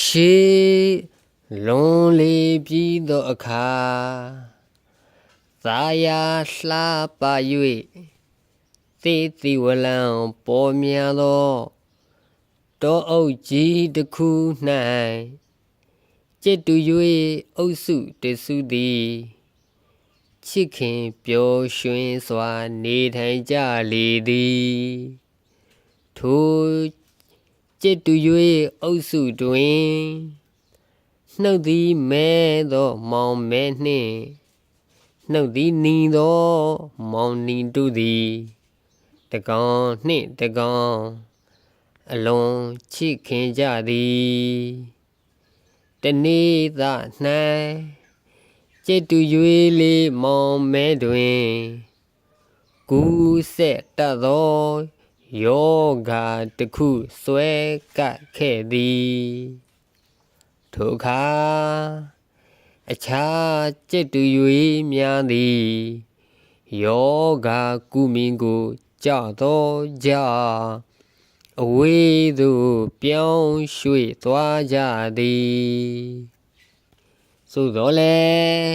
ရှေးလွန်လေပြီးသောအခါသာယာလှပ၍သေတိဝလံပေါ်များသောတောအုပ်ကြီးတစ်ခု၌จิตတူ၍အုပ်စုတစုသည်ချစ်ခင်ပျော်ရွှင်စွာ နေထိုင်ကြလေသည်ထို จิตတူ၍အုပ်စုတွင်နှုတ်သည်မဲသောမောင်မဲနှင့်နှုတ်သည်နီသောမောင်နီတို့သည်တကောင်နှင့်တကောင်အလွန်ချစ်ခင်ကြသည်တနေ့သာ၌จิตတူ၍လေးမောင်မဲတွင်ကူးဆက်တတ်သော ယောဂါတစ်ခုဆွဲကပ်ခဲ့သည်ထိုအခါအခြားจิตတူ၍များသည်ယောဂါကုမင်းကိုကြောက်သောကြောင့်အဝေးသို့ပြောင်းရွှေ့သွားကြသည်သို့တော်လည်း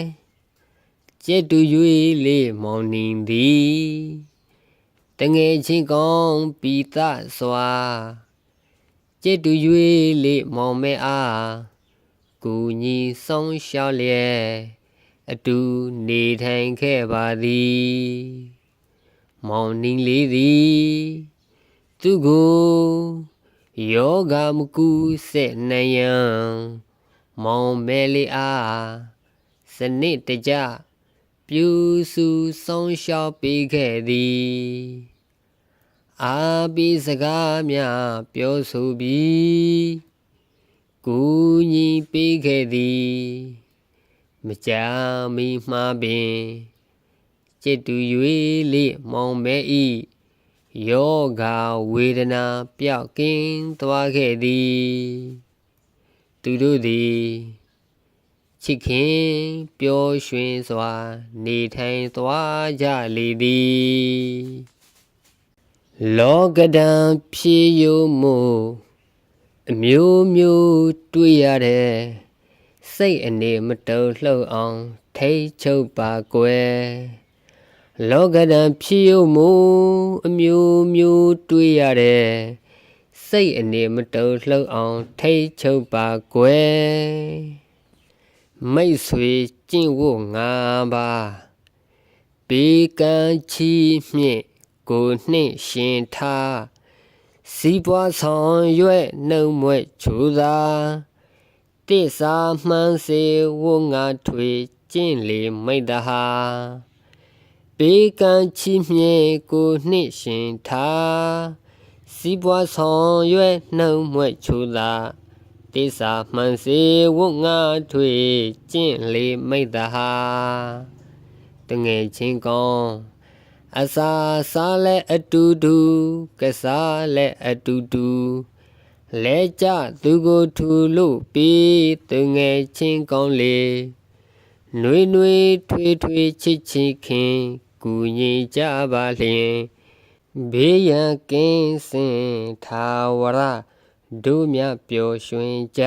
จิตတူ၍လေးမောင်နှင်သည် တငယ်ချင်းကောင်းပိသစွာจิตတူ၍လေးမောင်မဲအားကူညီဆောင်ရှောက်လျက်အတူနေထိုင်ခဲ့ပါသည်မောင်နှင်လေးသည်သူကိုယောဂမကူဆက်နိုင်ယံမောင်မဲလေးအားစနစ်တကျ ပြူစုဆောင်ရှောက်ပေးခဲ့သည်အာပိစကားများပြောဆိုပြီးကူညီပေးခဲ့သည်မကြာမီမှာပင်จิตတူ၍လေမောင်မဲဤယောဂဝေဒနာပျောက်ကင်းသွားခဲ့သည်သူတို့သည် ချစ်ခင်ပျော်ရွှင်စွာ နေထိုင်သွားကြလေသည်လောကဒံဖြေယုံမှုအမျိုးမျိုးတွေ့ရတဲ့စိတ်အနေမတုံလှုပ်အောင် ထိတ်ချုပ်ပါကွယ်လောကဒံဖြေယုံမှုအမျိုးမျိုးတွေ့ရတဲ့စိတ်အနေမတုံလှုပ်အောင် ထိတ်ချုပ်ပါကွယ် မိတ်ဆွေကျင့်ဝတ်ငါးပါးဘေကံချီမြင့်ကိုနှင့်ရှင်ထားစီးပွားဆောင်ရွက်နှုံမွဲ့ချူသာတိစာမှန်စေဝငါထွေကျင့်လေမိတ်တဟာဘေကံချီမြင့်ကိုနှင့်ရှင်ထားစီးပွားဆောင်ရွက်နှုံမွဲ့ချူသာ တိစာမှန်စေဝငါထွေကျင့်လေမိတ်တဟာတငယ်ချင်းကောင်းအစာစားလဲအတူတူကစားလဲအတူတူလဲကြသူကိုထူလို့ပြီးသူငယ်ချင်းကောင်းလေနှွေနှွေထွေထွေချစ်ချစ်ခင်ကူညီကြပါလျင်ဘေးရန်ကင်းစင်သာဝရ တို့မြပျော်ရွှင်ကြ